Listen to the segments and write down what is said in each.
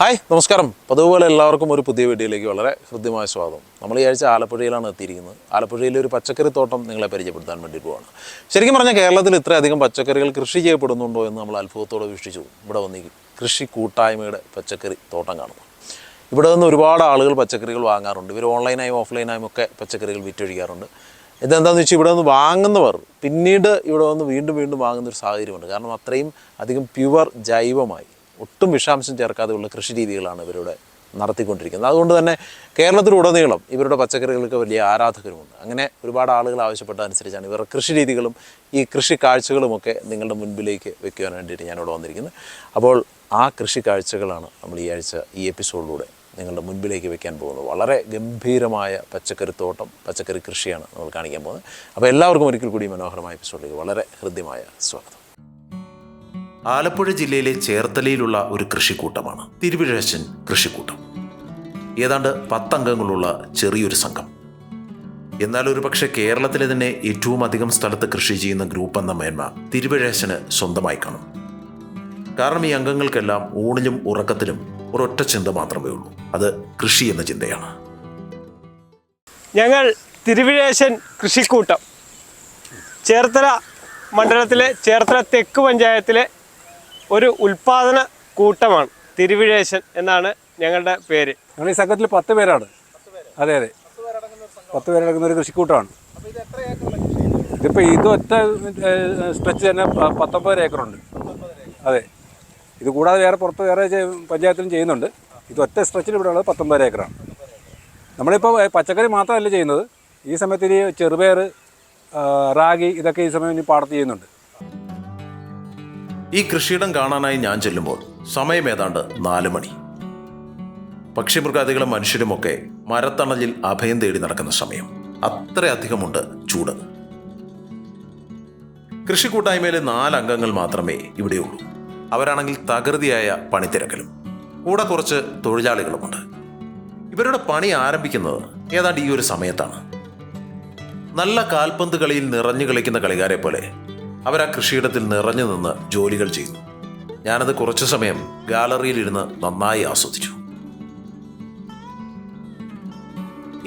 Hi നമസ്കാരം. പതുപോലെ എല്ലാവർക്കും ഒരു പുതിയ വീഡിയോയിലേക്ക് വളരെ ഹൃദ്യമായ സ്വാഗതം. നമ്മൾ ഈ ആഴ്ച ആലപ്പുഴയിലാണ് എത്തിയിരിക്കുന്നത്. ആലപ്പുഴയിലെ ഒരു പച്ചക്കറി തോട്ടം നിങ്ങളെ പരിചയപ്പെടുത്താൻ വേണ്ടി പോവാണ്. ശരിക്കും പറഞ്ഞാൽ കേരളത്തിൽ ഇത്രയധികം പച്ചക്കറികൾ കൃഷി ചെയ്യപ്പെടുന്നുണ്ടോ എന്ന് നമ്മൾ അത്ഭുതത്തോടെ വീക്ഷിച്ചു. ഇവിടെ വന്നി കൃഷി കൂട്ടായ്മയുടെ പച്ചക്കറി തോട്ടം കാണുന്നു. ഇവിടെ നിന്ന് ഒരുപാട് ആളുകൾ പച്ചക്കറികൾ വാങ്ങാറുണ്ട്. ഇവർ ഓൺലൈനായും ഓഫ്ലൈനായും ഒക്കെ പച്ചക്കറികൾ വിറ്റൊഴിക്കാറുണ്ട്. ഇതെന്താണെന്ന് വെച്ചാൽ ഇവിടെ നിന്ന് വാങ്ങുന്നവർ പിന്നീട് ഇവിടെ വന്ന് വീണ്ടും വീണ്ടും വാങ്ങുന്ന ഒരു സാഹചര്യമുണ്ട്. കാരണം അത്രയും അധികം പ്യുവർ ജൈവമായി. ഒട്ടും വിഷാംശം ചേർക്കാതെയുള്ള കൃഷി രീതികളാണ് ഇവരുടെ നടത്തിക്കൊണ്ടിരിക്കുന്നത്. അതുകൊണ്ട് തന്നെ കേരളത്തിലുടനീളം ഇവരുടെ പച്ചക്കറികൾക്ക് വലിയ ആരാധകരുമുണ്ട്. അങ്ങനെ ഒരുപാട് ആളുകൾ ആവശ്യപ്പെട്ടതനുസരിച്ചാണ് ഇവരുടെ കൃഷി രീതികളും ഈ കൃഷി കാഴ്ചകളുമൊക്കെ നിങ്ങളുടെ മുൻപിലേക്ക് വെക്കുവാൻ വേണ്ടിയിട്ട് ഞാനിവിടെ വന്നിരിക്കുന്നത്. അപ്പോൾ ആ കൃഷി കാഴ്ചകളാണ് നമ്മൾ ഈ ആഴ്ച ഈ എപ്പിസോഡിലൂടെ നിങ്ങളുടെ മുൻപിലേക്ക് വെക്കാൻ പോകുന്നത്. വളരെ ഗംഭീരമായ പച്ചക്കറി തോട്ടം പച്ചക്കറി കൃഷിയാണ് നമ്മൾ കാണിക്കാൻ പോകുന്നത്. അപ്പോൾ എല്ലാവർക്കും ഒരിക്കൽ കൂടി മനോഹരമായ എപ്പിസോഡിലേക്ക് വളരെ ഹൃദ്യമായ സ്വാഗതം. ആലപ്പുഴ ജില്ലയിലെ ചേർത്തലയിലുള്ള ഒരു കൃഷിക്കൂട്ടമാണ്. തിരുവിഴച്ചൻ കൃഷിക്കൂട്ടം. ഏതാണ്ട് പത്തംഗങ്ങളുള്ള ചെറിയൊരു സംഘം. എന്നാൽ ഒരു പക്ഷേ കേരളത്തിലെ തന്നെ ഏറ്റവും അധികം സ്ഥലത്ത് കൃഷി ചെയ്യുന്ന ഗ്രൂപ്പ് എന്ന മേന്മ തിരുവിഴേശന് സ്വന്തമായി കാണും. കാരണം ഈ അംഗങ്ങൾക്കെല്ലാം ഊണിലും ഉറക്കത്തിലും ഒരൊറ്റ ചിന്ത മാത്രമേ ഉള്ളൂ. അത് കൃഷി എന്ന ചിന്തയാണ്. ഞങ്ങൾ തിരുവിഴേശൻ കൃഷിക്കൂട്ടം. ചേർത്തല മണ്ഡലത്തിലെ ചേർത്തല തെക്ക് പഞ്ചായത്തിലെ ഒരു ഉൽപാദന കൂട്ടമാണ്. തിരുവിഴേശൻ എന്നാണ് ഞങ്ങളുടെ പേര്. ഞങ്ങൾ ഈ സംഘത്തിൽ പത്ത് പേരാണ്. അതെ അതെ. പത്ത് പേരടങ്ങുന്ന ഒരു കൃഷിക്കൂട്ടമാണ്. ഇതിപ്പോൾ ഇത് ഒറ്റ സ്ട്രെച്ച് തന്നെ പത്തൊമ്പത് ഏക്കറുണ്ട്. അതെ. ഇത് കൂടാതെ വേറെ പുറത്ത് വേറെ പഞ്ചായത്തിലും ചെയ്യുന്നുണ്ട്. ഇത് ഒറ്റ സ്ട്രെച്ചിൽ ഇവിടെ ഉള്ളത് പത്തൊമ്പത് ഏക്കറാണ്. നമ്മളിപ്പോൾ പച്ചക്കറി മാത്രമല്ല ചെയ്യുന്നത്. ഈ സമയത്ത് ഇനി ചെറുപയർ റാഗി ഇതൊക്കെ ഈ സമയം ഇനി പാടത്ത് ചെയ്യുന്നുണ്ട്. ഈ കൃഷിയിടം കാണാനായി ഞാൻ ചെല്ലുമ്പോൾ സമയം ഏതാണ്ട് നാല് മണി. പക്ഷിമൃഗാദികളും മനുഷ്യരുമൊക്കെ മരത്തണലിൽ അഭയം തേടി നടക്കുന്ന സമയം. അത്രയധികമുണ്ട് ചൂട്. കൃഷിക്കൂട്ടായ്മയിലെ കൂട്ടായ്മയിലെ നാലംഗങ്ങൾ മാത്രമേ ഇവിടെയുള്ളൂ. അവരാണെങ്കിൽ തകൃതിയായ പണിത്തിരക്കലും. കൂടെ കുറച്ച് തൊഴിലാളികളുമുണ്ട്. ഇവരുടെ പണി ആരംഭിക്കുന്നത് ഏതാണ്ട് ഈ ഒരു സമയത്താണ്. നല്ല കാൽപന്ത് കളിയിൽ നിറഞ്ഞു കളിക്കുന്ന കളിക്കാരെ പോലെ അവർ ആ കൃഷിയിടത്തിൽ നിറഞ്ഞു നിന്ന് ജോലികൾ ചെയ്തു. ഞാനത് കുറച്ചു സമയം ഗാലറിയിൽ ഇരുന്ന് നന്നായി ആസ്വദിച്ചു.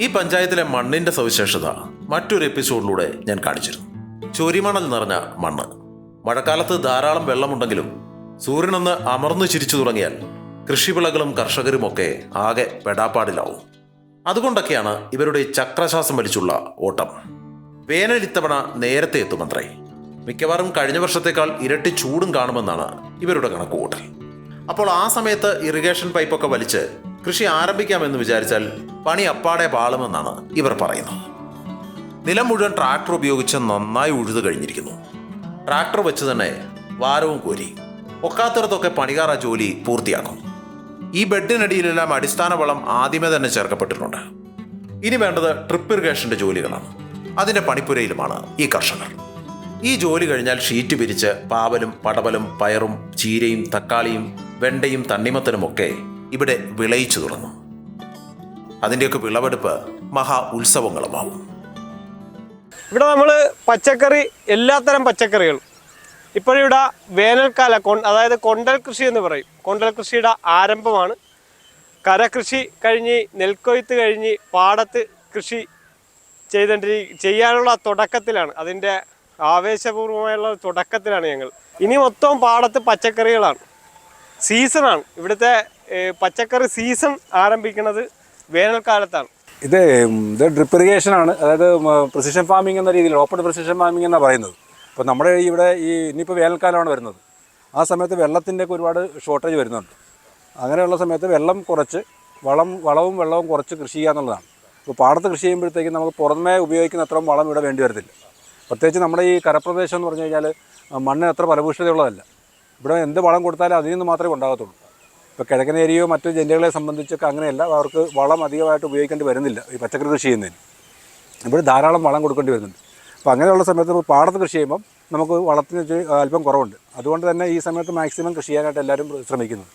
ഈ പഞ്ചായത്തിലെ മണ്ണിന്റെ സവിശേഷത മറ്റൊരു എപ്പിസോഡിലൂടെ ഞാൻ കാണിച്ചിരുന്നു. ചൊരിമണൽ നിറഞ്ഞ മണ്ണ്. മഴക്കാലത്ത് ധാരാളം വെള്ളമുണ്ടെങ്കിലും സൂര്യനൊന്ന് അമർന്നു ചിരിച്ചു തുടങ്ങിയാൽ കൃഷിവിളകളും കർഷകരുമൊക്കെ ആകെ പെടാപ്പാടിലാവും. അതുകൊണ്ടൊക്കെയാണ് ഇവരുടെ ചക്രശ്വാസം വലിച്ചുള്ള ഓട്ടം. വേനൽ ഇത്തവണ നേരത്തെ എത്തുമത്രേ മിക്കവാറും കഴിഞ്ഞ വർഷത്തേക്കാൾ ഇരട്ടി ചൂടും കാണുമെന്നാണ് ഇവരുടെ കണക്കുകൂട്ടൽ. അപ്പോൾ ആ സമയത്ത് ഇറിഗേഷൻ പൈപ്പൊക്കെ വലിച്ച് കൃഷി ആരംഭിക്കാമെന്ന് വിചാരിച്ചാൽ പണി അപ്പാടെ പാളുമെന്നാണ് ഇവർ പറയുന്നത്. നിലം മുഴുവൻ ട്രാക്ടർ ഉപയോഗിച്ച് നന്നായി ഉഴുതു കഴിഞ്ഞിരിക്കുന്നു. ട്രാക്ടർ വെച്ച് തന്നെ വാരവും കോരി ഒക്കാത്തിടത്തൊക്കെ പണികാറ ജോലി പൂർത്തിയാക്കും ഈ ബെഡിനടിയിലെല്ലാം അടിസ്ഥാന വളം ആദ്യമേ തന്നെ ചേർക്കപ്പെട്ടിട്ടുണ്ട്. ഇനി വേണ്ടത് ട്രിപ്പ് ഇറിഗേഷന്റെ ജോലികളാണ്. അതിന്റെ പണിപ്പുരയിലുമാണ് ഈ കർഷകർ. ഈ ജോലി കഴിഞ്ഞാൽ ഷീറ്റ് പിരിച്ച് പാവലും പടവലും പയറും ചീരയും തക്കാളിയും വെണ്ടയും തണ്ണിമത്തനും ഒക്കെ ഇവിടെ വിളയിച്ചു തുടങ്ങും. അതിന്റെയൊക്കെ വിളവെടുപ്പ് മഹാ ഉത്സവങ്ങളുമാവും. ഇവിടെ നമ്മൾ പച്ചക്കറി എല്ലാത്തരം പച്ചക്കറികളും. ഇപ്പോഴിവിടെ വേനൽക്കാല കൊ- അതായത് കൊണ്ടൽ കൃഷി എന്ന് പറയും. കൊണ്ടൽ കൃഷിയുടെ ആരംഭമാണ്. കരകൃഷി കഴിഞ്ഞ് നെൽക്കൊയ്ത്ത് കഴിഞ്ഞ് പാടത്ത് കൃഷി ചെയ്തേണ്ടി ചെയ്യാനുള്ള തുടക്കത്തിലാണ്. അതിന്റെ ആവേശപൂർവമായുള്ള തുടക്കത്തിലാണ് ഞങ്ങൾ. ഇനി മൊത്തം പാടത്ത് പച്ചക്കറികളാണ്. സീസണാണ്. ഇവിടുത്തെ പച്ചക്കറി സീസൺ ആരംഭിക്കുന്നത് വേനൽക്കാലത്താണ്. ഇത് ഇത് ഡ്രിപ്പ് ഇറിഗേഷൻ ആണ് അതായത് പ്രിസിഷൻ ഫാമിംഗ് എന്ന രീതിയിൽ ഓപ്പൺ പ്രിസിഷൻ ഫാമിംഗ് എന്നാണ് പറയുന്നത്. അപ്പോൾ നമ്മുടെ ഇവിടെ ഈ ഇനിയിപ്പോൾ വേനൽക്കാലമാണ് വരുന്നത്. ആ സമയത്ത് വെള്ളത്തിന്റെ ഒക്കെ ഒരുപാട് ഷോർട്ടേജ് വരുന്നുണ്ട്. അങ്ങനെയുള്ള സമയത്ത് വെള്ളം കുറച്ച് വളം വളവും വെള്ളവും കുറച്ച് കൃഷി ചെയ്യുക എന്നുള്ളതാണ് ഇപ്പോൾ പാടത്ത് കൃഷി ചെയ്യുമ്പോഴത്തേക്കും നമുക്ക് പുറമേ ഉപയോഗിക്കുന്ന അത്രയും വളം ഇവിടെ വേണ്ടി വരത്തില്ല. പ്രത്യേകിച്ച് നമ്മുടെ ഈ കരപ്രദേശം എന്ന് പറഞ്ഞു കഴിഞ്ഞാൽ മണ്ണ് അത്ര ഫലഭൂഷ്ഠതയുള്ളതല്ല ഇവിടെ എന്ത് വളം കൊടുത്താലും അതിൽ നിന്ന് മാത്രമേ ഉണ്ടാകത്തുള്ളൂ. ഇപ്പോൾ കിഴക്കൻ ഏരിയയോ മറ്റു ജില്ലകളെ സംബന്ധിച്ചൊക്കെ അങ്ങനെയല്ല അവർക്ക് വളം അധികമായിട്ട് ഉപയോഗിക്കേണ്ടി വരുന്നില്ല ഈ പച്ചക്കറി കൃഷി ചെയ്യുന്നതിന്. ഇവിടെ ധാരാളം വളം കൊടുക്കേണ്ടി വരുന്നുണ്ട്. അപ്പോൾ അങ്ങനെയുള്ള സമയത്ത് നമ്മൾ പാടത്ത് കൃഷി ചെയ്യുമ്പം നമുക്ക് വളത്തിന് അല്പം കുറവുണ്ട്. അതുകൊണ്ട് തന്നെ ഈ സമയത്ത് മാക്സിമം കൃഷി ചെയ്യാനായിട്ട് എല്ലാവരും ശ്രമിക്കുന്നത്.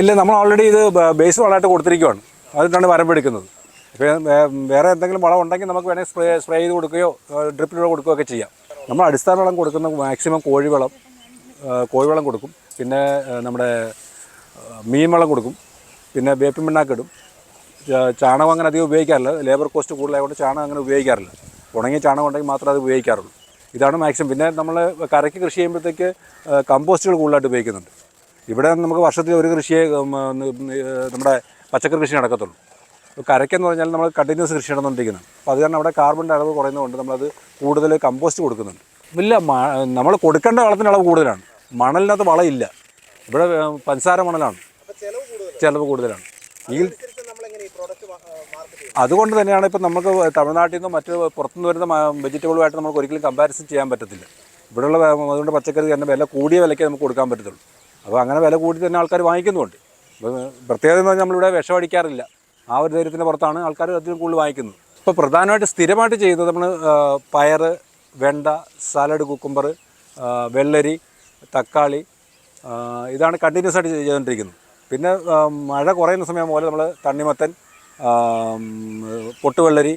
ഇല്ല നമ്മൾ ഓൾറെഡി ഇത് ബേസ് വളമായിട്ട് കൊടുത്തിരിക്കുകയാണ് അതിട്ടാണ് വരമ്പെടുക്കുന്നത്. ഇപ്പോൾ വേറെ എന്തെങ്കിലും വളം ഉണ്ടെങ്കിൽ നമുക്ക് വേണമെങ്കിൽ സ്പ്രേ സ്പ്രേ ചെയ്ത് കൊടുക്കുകയോ ഡ്രിപ്പിലൂടെ കൊടുക്കുകയോ ഒക്കെ ചെയ്യാം. നമ്മൾ അടിസ്ഥാന വളം കൊടുക്കുന്ന മാക്സിമം കോഴിവളം കോഴിവളം കൊടുക്കും. പിന്നെ നമ്മുടെ മീൻ വളം കൊടുക്കും. പിന്നെ വേപ്പിൻ പിണ്ണാക്കിടും ചാണകം അങ്ങനെ അധികം ഉപയോഗിക്കാറില്ല. ലേബർ കോസ്റ്റ് കൂടുതലായതുകൊണ്ട് ചാണകം അങ്ങനെ ഉപയോഗിക്കാറില്ല. ഉണങ്ങിയ ചാണകം ഉണ്ടെങ്കിൽ മാത്രമേ അത് ഉപയോഗിക്കാറുള്ളൂ. ഇതാണ് മാക്സിമം. പിന്നെ നമ്മൾ കരയ്ക്ക് കൃഷി ചെയ്യുമ്പോഴത്തേക്ക് കമ്പോസ്റ്റുകൾ കൂടുതലായിട്ട് ഉപയോഗിക്കുന്നുണ്ട്. ഇവിടെ നമുക്ക് വർഷത്തിൽ ഒരു കൃഷിയെ നമ്മുടെ പച്ചക്കറി കൃഷി നടക്കത്തുള്ളൂ. കരയ്ക്കെന്ന് പറഞ്ഞാൽ നമ്മൾ കണ്ടിന്യൂസ് കൃഷി നടന്നുകൊണ്ടിരിക്കുന്നത് അപ്പോൾ അത് കാരണം അവിടെ കാർബണിന്റെ അളവ് കുറയുന്നതുകൊണ്ട് നമ്മളത് കൂടുതൽ കമ്പോസ്റ്റ് കൊടുക്കുന്നുണ്ട്. ഇല്ല നമ്മൾ കൊടുക്കേണ്ട വളത്തിന്റെ അളവ് കൂടുതലാണ്. മണലിനകത്ത് വളയില്ല ഇവിടെ പഞ്ചസാര മണലാണ്. ചിലവ് കൂടുതലാണ്. ഈ അതുകൊണ്ട് തന്നെയാണ് ഇപ്പം നമുക്ക് തമിഴ്നാട്ടിൽ നിന്നും മറ്റ് പുറത്തുനിന്ന് വരുന്ന വെജിറ്റബിളുമായിട്ട് നമുക്ക് ഒരിക്കലും കമ്പാരിസൺ ചെയ്യാൻ പറ്റത്തില്ല. ഇവിടെയുള്ള അതുകൊണ്ട് പച്ചക്കറി തന്നെ വില കൂടിയ വിലയ്ക്ക് നമുക്ക് കൊടുക്കാൻ പറ്റത്തുള്ളൂ. അപ്പോൾ അങ്ങനെ വില കൂടി തന്നെ ആൾക്കാർ വാങ്ങിക്കുന്നുണ്ട് പ്രത്യേകത എന്ന് പറഞ്ഞാൽ നമ്മളിവിടെ വിഷമടിക്കാറില്ല ആ ഒരു ധൈര്യത്തിന്റെ പുറത്താണ് ആൾക്കാർ അതിൽ കൂടുതൽ വാങ്ങിക്കുന്നത്. ഇപ്പോൾ പ്രധാനമായിട്ട് സ്ഥിരമായിട്ട് ചെയ്യുന്നത് നമ്മൾ പയർ വെണ്ട സാലഡ് കുക്കുംബർ വെള്ളരി തക്കാളി ഇതാണ് കണ്ടിന്യൂസ് ആയിട്ട് ചെയ്തുകൊണ്ടിരിക്കുന്നത്. പിന്നെ മഴ കുറയുന്ന സമയം പോലെ നമ്മൾ തണ്ണിമത്തൻ പൊട്ടുവെള്ളരി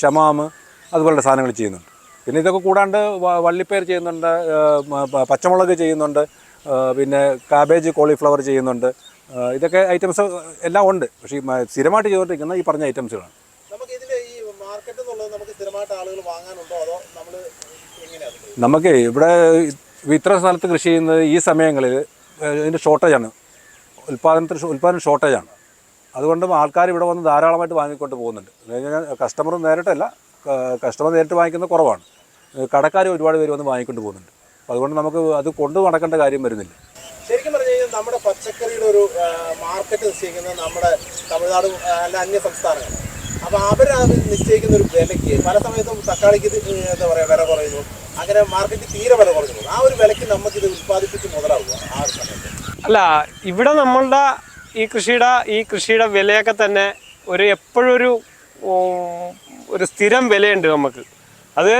ഷമാമ് അതുപോലുള്ള സാധനങ്ങൾ ചെയ്യുന്നുണ്ട്. പിന്നെ ഇതൊക്കെ കൂടാണ്ട് വള്ളിപ്പയർ ചെയ്യുന്നുണ്ട് പച്ചമുളക് ചെയ്യുന്നുണ്ട് പിന്നെ കാബേജ് കോളിഫ്ലവർ ചെയ്യുന്നുണ്ട് ഇതൊക്കെ ഐറ്റംസ് എല്ലാം ഉണ്ട്. പക്ഷേ സ്ഥിരമായിട്ട് ചെയ്തുകൊണ്ടിരിക്കുന്ന ഈ പറഞ്ഞ ഐറ്റംസുകളാണ് നമുക്ക് ഇവിടെ ഇത്ര സ്ഥലത്ത് കൃഷി ചെയ്യുന്നത് ഈ സമയങ്ങളിൽ ഇതിന്റെ ഷോർട്ടേജാണ് ഉൽപ്പാദനത്തിന് ഷോ- ഉൽപ്പാദനം ഷോർട്ടേജാണ് അതുകൊണ്ട് ആൾക്കാർ ഇവിടെ വന്ന് ധാരാളമായിട്ട് വാങ്ങിക്കൊണ്ട് പോകുന്നുണ്ട്. കസ്റ്റമർ നേരിട്ടല്ല കസ്റ്റമർ നേരിട്ട് വാങ്ങിക്കുന്നത് കുറവാണ്. കടക്കാർ ഒരുപാട് പേര് വന്ന് വാങ്ങിക്കൊണ്ട് പോകുന്നുണ്ട്. അതുകൊണ്ട് നമുക്ക് അത് കൊണ്ടു നടക്കേണ്ട കാര്യം വരുന്നില്ല. ശരിക്കും നമ്മുടെ പച്ചക്കറിയുടെ ഒരു മാർക്കറ്റ് നിശ്ചയിക്കുന്നത് നമ്മുടെ തമിഴ്നാട് അല്ല അന്യ സംസ്ഥാനങ്ങൾ അപ്പോൾ അവരത് നിശ്ചയിക്കുന്ന ഒരു വിലയ്ക്ക് പല സമയത്തും തക്കാളിക്ക് എന്താ പറയുക വില കുറയുന്നു. അങ്ങനെ മാർക്കറ്റ് തീരെ വില കുറഞ്ഞു. ആ ഒരു വിലയ്ക്ക് നമുക്ക് ഇത് ഉത്പാദിപ്പിച്ച് മുതലാവുക ആ ഒരു സമയത്ത്. അല്ല ഇവിടെ നമ്മളുടെ ഈ കൃഷിയുടെ ഈ കൃഷിയുടെ വിലയൊക്കെ തന്നെ ഒരു എപ്പോഴും ഒരു ഒരു സ്ഥിരം വിലയുണ്ട് നമുക്ക്. അത്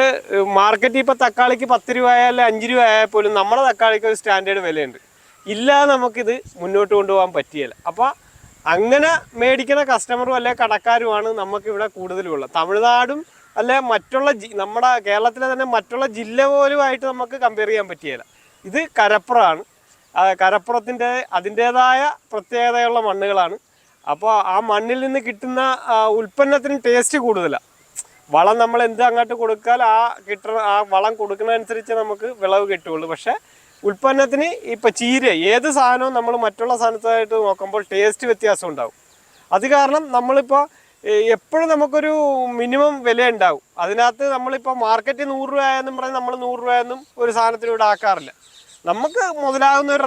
മാർക്കറ്റിൽ ഇപ്പോൾ തക്കാളിക്ക് പത്ത് രൂപ ആയാലും അഞ്ച് രൂപ ആയാൽ പോലും നമ്മുടെ തക്കാളിക്ക് ഒരു സ്റ്റാൻഡേർഡ് വിലയുണ്ട്. ഇല്ലാതെ നമുക്കിത് മുന്നോട്ട് കൊണ്ടുപോകാൻ പറ്റിയല്ല. അപ്പോൾ അങ്ങനെ മേടിക്കുന്ന കസ്റ്റമറും അല്ലെ കടക്കാരുമാണ് നമുക്കിവിടെ കൂടുതലുള്ളത്. തമിഴ്നാടും അല്ലെ മറ്റുള്ള നമ്മുടെ കേരളത്തിലെ തന്നെ മറ്റുള്ള ജില്ല പോലുമായിട്ട് നമുക്ക് കമ്പയർ ചെയ്യാൻ പറ്റിയല്ല. ഇത് കരപ്പുറമാണ്. കരപ്പുറത്തിന്റെ അതിന്റേതായ പ്രത്യേകതയുള്ള മണ്ണുകളാണ്. അപ്പോൾ ആ മണ്ണിൽ നിന്ന് കിട്ടുന്ന ഉൽപ്പന്നത്തിന് ടേസ്റ്റ് കൂടുതലാണ് വളം നമ്മൾ എന്ത് അങ്ങോട്ട് കൊടുക്കാൻ ആ കിട്ടുന്ന ആ വളം കൊടുക്കുന്നതനുസരിച്ച് നമുക്ക് വിളവ് കിട്ടുകയുള്ളൂ. പക്ഷേ ഉൽപ്പന്നത്തിന് ഇപ്പൊ ചീര ഏത് സാധനവും നമ്മൾ മറ്റുള്ള സാധനത്തായിട്ട് നോക്കുമ്പോൾ ടേസ്റ്റ് വ്യത്യാസം ഉണ്ടാവും. അത് കാരണം നമ്മളിപ്പോൾ എപ്പോഴും നമുക്കൊരു മിനിമം വില ഉണ്ടാവും. അതിനകത്ത് നമ്മളിപ്പോൾ മാർക്കറ്റ് നൂറ് രൂപ എന്നും പറഞ്ഞ് നമ്മൾ നൂറ് രൂപ എന്നും ഒരു സാധനത്തിന് ഇവിടെ ആക്കാറില്ല. നമുക്ക് മുതലാകുന്ന ഒരു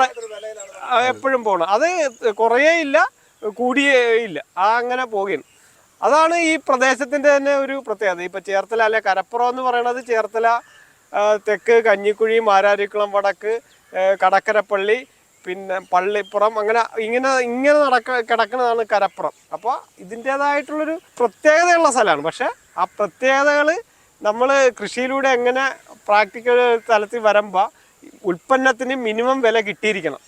എപ്പോഴും പോകണം അത് കുറയേ ഇല്ല കൂടിയേ ഇല്ല. ആ അങ്ങനെ പോകുകയാണ് അതാണ് ഈ പ്രദേശത്തിന്റെ തന്നെ ഒരു പ്രത്യേകത. ഇപ്പോൾ ചേർത്തല അല്ലെ കരപ്പുറം എന്ന് പറയുന്നത് ചേർത്തല തെക്ക് കഞ്ഞിക്കുഴി മാരാരിക്കുളം വടക്ക് കടക്കരപ്പള്ളി പിന്നെ പള്ളിപ്പുറം അങ്ങനെ ഇങ്ങനെ ഇങ്ങനെ നടക്ക കിടക്കുന്നതാണ് കരപ്പുറം. അപ്പോൾ ഇതിന്റേതായിട്ടുള്ളൊരു പ്രത്യേകതയുള്ള സ്ഥലമാണ്. പക്ഷേ ആ പ്രത്യേകതകൾ നമ്മൾ കൃഷിയിലൂടെ എങ്ങനെ പ്രാക്ടിക്കൽ തലത്തിൽ വരുമ്പോൾ ഉൽപ്പന്നത്തിന് മിനിമം വില കിട്ടിയിരിക്കണം.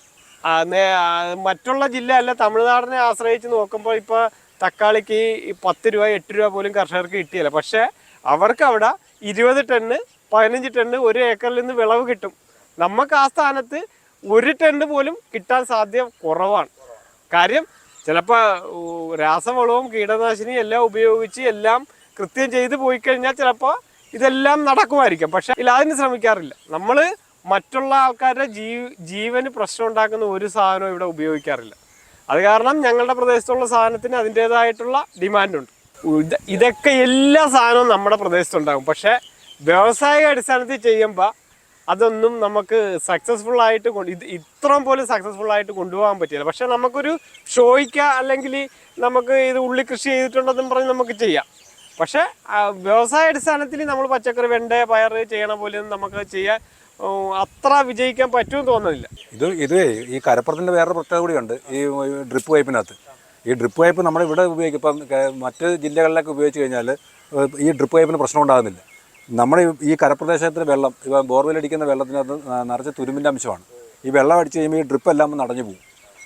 മറ്റുള്ള ജില്ല അല്ല തമിഴ്നാടിനെ ആശ്രയിച്ച് നോക്കുമ്പോൾ ഇപ്പോൾ തക്കാളിക്ക് പത്ത് രൂപ എട്ട് രൂപ പോലും കർഷകർക്ക് കിട്ടിയല്ല. പക്ഷേ അവർക്ക് അവിടെ ഇരുപത് ടണ്ണ് പതിനഞ്ച് ടണ്ണ് ഒരു ഏക്കറിൽ നിന്ന് വിളവ് കിട്ടും. നമുക്ക് ആ സ്ഥാനത്ത് ഒരു ടണ്ണ് പോലും കിട്ടാൻ സാധ്യത കുറവാണ്. കാര്യം ചിലപ്പോൾ രാസവളവും കീടനാശിനിയും എല്ലാം ഉപയോഗിച്ച് എല്ലാം കൃത്യം ചെയ്ത് പോയി കഴിഞ്ഞാൽ ചിലപ്പോൾ ഇതെല്ലാം നടക്കുമായിരിക്കും. പക്ഷെ അതിന് ശ്രമിക്കാറില്ല. നമ്മൾ മറ്റുള്ള ആൾക്കാരുടെ ജീ ജീവന് പ്രശ്നം ഉണ്ടാക്കുന്ന ഒരു സാധനവും ഇവിടെ ഉപയോഗിക്കാറില്ല. അത് കാരണം ഞങ്ങളുടെ പ്രദേശത്തുള്ള സാധനത്തിന് അതിന്റേതായിട്ടുള്ള ഡിമാൻഡുണ്ട്. ഇത് ഇതൊക്കെ എല്ലാ സാധനവും നമ്മുടെ പ്രദേശത്തുണ്ടാകും. പക്ഷേ വ്യാവസായിക അടിസ്ഥാനത്തിൽ ചെയ്യുമ്പോൾ അതൊന്നും നമുക്ക് സക്സസ്ഫുൾ ആയിട്ട് കൊണ്ട് ഇത് ഇത്രയും പോലും സക്സസ്ഫുൾ ആയിട്ട് കൊണ്ടുപോകാൻ പറ്റില്ല. പക്ഷെ നമുക്കൊരു ഷോയ്ക്ക അല്ലെങ്കിൽ നമുക്ക് ഇത് ഉള്ളി കൃഷി ചെയ്തിട്ടുണ്ടെന്നും പറഞ്ഞ് നമുക്ക് ചെയ്യാം. പക്ഷെ വ്യവസായ അടിസ്ഥാനത്തിൽ നമ്മൾ പച്ചക്കറി വെണ്ട പയർ ചെയ്യണ പോലെ നമുക്ക് ചെയ്യാൻ അത്ര വിജയിക്കാൻ പറ്റുമെന്ന് തോന്നുന്നില്ല. ഇത് ഇത് ഈ കരപ്പുറത്തിന്റെ വേറൊരു പ്രത്യേകത കൂടിയുണ്ട്. ഈ ഡ്രിപ്പ് പൈപ്പിനകത്ത് ഈ ഡ്രിപ്പ് പൈപ്പ് നമ്മൾ ഇവിടെ ഉപയോഗിക്കും. ഇപ്പം മറ്റ് ജില്ലകളിലൊക്കെ ഉപയോഗിച്ച് കഴിഞ്ഞാൽ ഈ ഡ്രിപ്പ് പൈപ്പിന് പ്രശ്നം ഉണ്ടാകുന്നില്ല. നമ്മുടെ ഈ- കരപ്രദേശത്തിലെ വെള്ളം ഇപ്പോൾ ബോർവെൽ അടിക്കുന്ന വെള്ളത്തിനകത്ത് നിറച്ച് തുരുമ്പിന്റെ അംശമാണ്. ഈ വെള്ളം അടിച്ച് കഴിയുമ്പോൾ ഈ ഡ്രിപ്പ് എല്ലാം നടഞ്ഞു പോകും.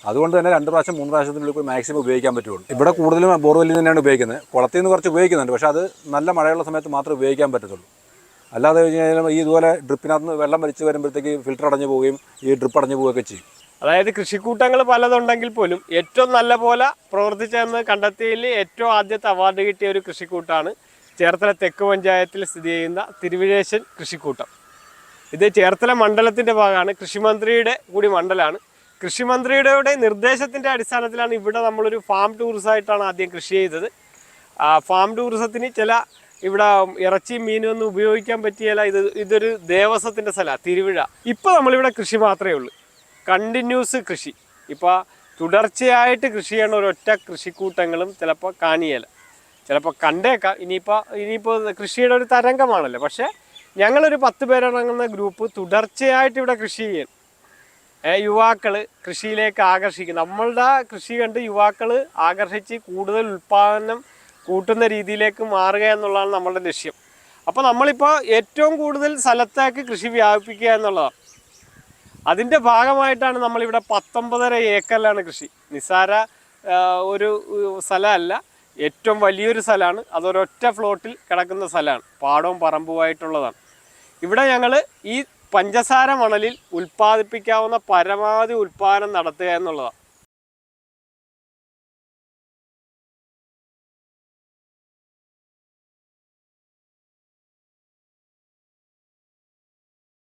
അതുകൊണ്ട് തന്നെ രണ്ട് പ്രാവശ്യം മൂന്ന് പ്രാവശ്യത്തിനുള്ളിൽ മാക്സിമം ഉപയോഗിക്കാൻ പറ്റുള്ളൂ. ഇവിടെ കൂടുതലും ബോർവെല്ലിൽ തന്നെയാണ് ഉപയോഗിക്കുന്നത്. കുളത്തിൽ നിന്ന് കുറച്ച് ഉപയോഗിക്കുന്നുണ്ട് പക്ഷേ അത് നല്ല മഴയുള്ള സമയത്ത് മാത്രമേ ഉപയോഗിക്കാൻ പറ്റത്തുള്ളൂ. അല്ലാതെ കഴിഞ്ഞാൽ ഈ ഇതുപോലെ ഡ്രിപ്പിനകത്ത് വെള്ളം വലിച്ചു വരുമ്പോഴത്തേക്ക് ഫിൽറ്റർ അടഞ്ഞു പോവുകയും ഈ ഡ്രിപ്പ് അടഞ്ഞു പോവുകയൊക്കെ ചെയ്യും. അതായത് കൃഷിക്കൂട്ടങ്ങൾ പലതുണ്ടെങ്കിൽ പോലും ഏറ്റവും നല്ല പോലെ പ്രവർത്തിച്ചതെന്ന് കണ്ടെത്തിയതിൽ ഏറ്റവും ആദ്യത്തെ അവാർഡ് കിട്ടിയ ഒരു കൃഷിക്കൂട്ടാണ് ചേർത്തല തെക്ക് പഞ്ചായത്തിൽ സ്ഥിതി ചെയ്യുന്ന തിരുവിഴേശൻ കൃഷിക്കൂട്ടം. ഇത് ചേർത്തല മണ്ഡലത്തിന്റെ ഭാഗമാണ്. കൃഷിമന്ത്രിയുടെ കൂടി മണ്ഡലമാണ് കൃഷിമന്ത്രിയുടെ നിർദ്ദേശത്തിന്റെ അടിസ്ഥാനത്തിലാണ് ഇവിടെ നമ്മളൊരു ഫാം ടൂറിസമായിട്ടാണ് ആദ്യം കൃഷി ചെയ്തത്. ഫാം ടൂറിസത്തിന് ചില ഇവിടെ ഇറച്ചി മീനൊന്നും ഉപയോഗിക്കാൻ പറ്റിയല്ല. ഇത് ഇതൊരു ദേവസ്വത്തിന്റെ സ്ഥലമാണ് തിരുവിഴ. ഇപ്പോൾ നമ്മളിവിടെ കൃഷി മാത്രമേ ഉള്ളൂ. കണ്ടിന്യൂസ് കൃഷി. ഇപ്പോൾ തുടർച്ചയായിട്ട് കൃഷി ചെയ്യണ ഒരൊറ്റ കൃഷിക്കൂട്ടങ്ങളും ചിലപ്പോൾ കാണിയല. ചിലപ്പോൾ കണ്ടേക്കാം ഇനിയിപ്പോൾ ഇനിയിപ്പോൾ കൃഷിയുടെ ഒരു തരംഗമാണല്ലോ. പക്ഷേ ഞങ്ങളൊരു പത്ത് പേരടങ്ങുന്ന ഗ്രൂപ്പ് തുടർച്ചയായിട്ട് ഇവിടെ കൃഷി ചെയ്യും. യുവാക്കൾ കൃഷിയിലേക്ക് ആകർഷിക്കും. നമ്മളുടെ കൃഷി കണ്ട് യുവാക്കൾ ആകർഷിച്ച് കൂടുതൽ ഉൽപ്പാദനം കൂട്ടുന്ന രീതിയിലേക്ക് മാറുക എന്നുള്ളതാണ് നമ്മളുടെ ലക്ഷ്യം. അപ്പോൾ നമ്മളിപ്പോൾ ഏറ്റവും കൂടുതൽ സ്ഥലത്തേക്ക് കൃഷി വ്യാപിപ്പിക്കുക എന്നുള്ളതാണ്. അതിന്റെ ഭാഗമായിട്ടാണ് നമ്മളിവിടെ പത്തൊമ്പതര ഏക്കറിലാണ് കൃഷി. നിസ്സാര ഒരു സ്ഥലമല്ല. ഏറ്റവും വലിയൊരു സ്ഥലമാണ്. അതൊരൊറ്റ ഫ്ലോട്ടിൽ കിടക്കുന്ന സ്ഥലമാണ്. പാടവും പറമ്പുമായിട്ടുള്ളതാണ്. ഇവിടെ ഞങ്ങൾ ഈ പഞ്ചസാര മണലിൽ ഉൽപ്പാദിപ്പിക്കാവുന്ന പരമാവധി ഉൽപ്പാദനം നടത്തുക എന്നുള്ളതാണ്.